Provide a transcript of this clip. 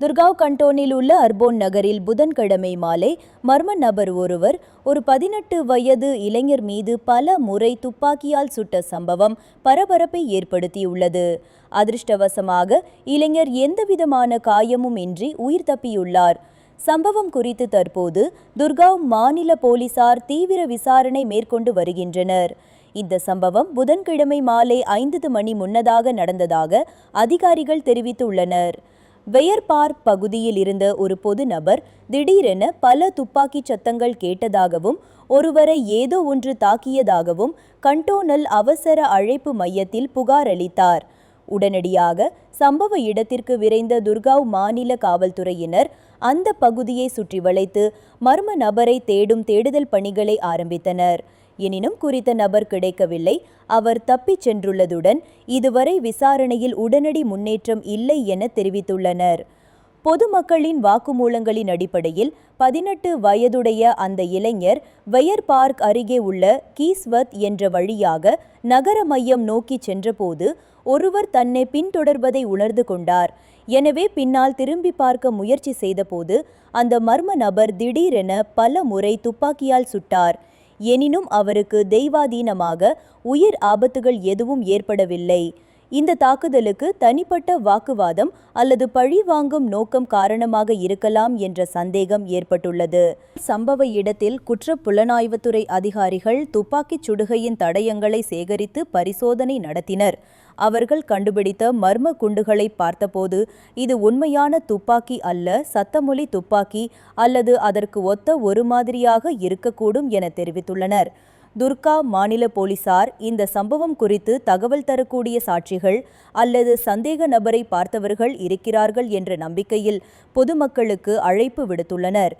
துர்காவ் கண்டோனில் உள்ள அர்போன் நகரில் புதன்கிழமை மாலை மர்ம நபர் ஒருவர் ஒரு பதினெட்டு வயது இளைஞர் மீது பல முறை துப்பாக்கியால் சுட்ட சம்பவம் பரபரப்பை ஏற்படுத்தியுள்ளது. அதிர்ஷ்டவசமாக இளைஞர் எந்தவிதமான காயமும் இன்றி உயிர் தப்பியுள்ளார். சம்பவம் குறித்து தற்போது துர்காவ் மாநில போலீசார் தீவிர விசாரணை மேற்கொண்டு வருகின்றனர். இந்த சம்பவம் புதன்கிழமை மாலை ஐந்து மணி முன்னதாக நடந்ததாக அதிகாரிகள் தெரிவித்துள்ளனர். வெயர்பார் பகுதியில் இருந்த ஒரு பொது நபர் திடீரென பல துப்பாக்கிச் சத்தங்கள் கேட்டதாகவும் ஒருவரை ஏதோ ஒன்று தாக்கியதாகவும் கண்டோனல் அவசர அழைப்பு மையத்தில் புகார் அளித்தார். உடனடியாக சம்பவ இடத்திற்கு விரைந்த துர்காவ் மாநில காவல்துறையினர் அந்த பகுதியை சுற்றி வளைத்து மர்ம நபரை தேடும் தேடுதல் பணிகளை ஆரம்பித்தனர். எனினும் குறித்த நபர் கிடைக்கவில்லை. அவர் தப்பிச் சென்றுள்ளதுடன் இதுவரை விசாரணையில் உடனடி முன்னேற்றம் இல்லை என தெரிவித்துள்ளனர். பொதுமக்களின் வாக்குமூலங்களின் அடிப்படையில் பதினெட்டு வயதுடைய அந்த இளைஞர் வெயர் பார்க் அருகே உள்ள கீஸ்வத் என்ற வழியாக நகர மையம் நோக்கி சென்றபோது ஒருவர் தன்னை பின்தொடர்வதை உணர்ந்து கொண்டார். எனவே பின்னால் திரும்பி பார்க்க முயற்சி செய்தபோது அந்த மர்ம நபர் திடீரென பல முறை துப்பாக்கியால் சுட்டார். எனினும் அவருக்கு தெய்வாதீனமாக உயிர் ஆபத்துகள் எதுவும் ஏற்படவில்லை. இந்த தாக்குதலுக்கு தனிப்பட்ட வாக்குவாதம் அல்லது பழி வாங்கும் நோக்கம் காரணமாக இருக்கலாம் என்ற சந்தேகம் ஏற்பட்டுள்ளது. சம்பவ இடத்தில் குற்ற புலனாய்வுத்துறை அதிகாரிகள் துப்பாக்கிச் சுடுகையின் தடயங்களை சேகரித்து பரிசோதனை நடத்தினர். அவர்கள் கண்டுபிடித்த மர்ம குண்டுகளை பார்த்தபோது இது உண்மையான துப்பாக்கி அல்ல சத்தமொழி துப்பாக்கி அல்லது அதற்கு ஒத்த ஒரு மாதிரியாக இருக்கக்கூடும் என தெரிவித்துள்ளனர். துர்கா மாநில போலீசார் இந்த சம்பவம் குறித்து தகவல் தரக்கூடிய சாட்சிகள் அல்லது சந்தேக நபரை பார்த்தவர்கள் இருக்கிறார்கள் என்ற நம்பிக்கையில் பொதுமக்களுக்கு அழைப்பு விடுத்துள்ளனர்.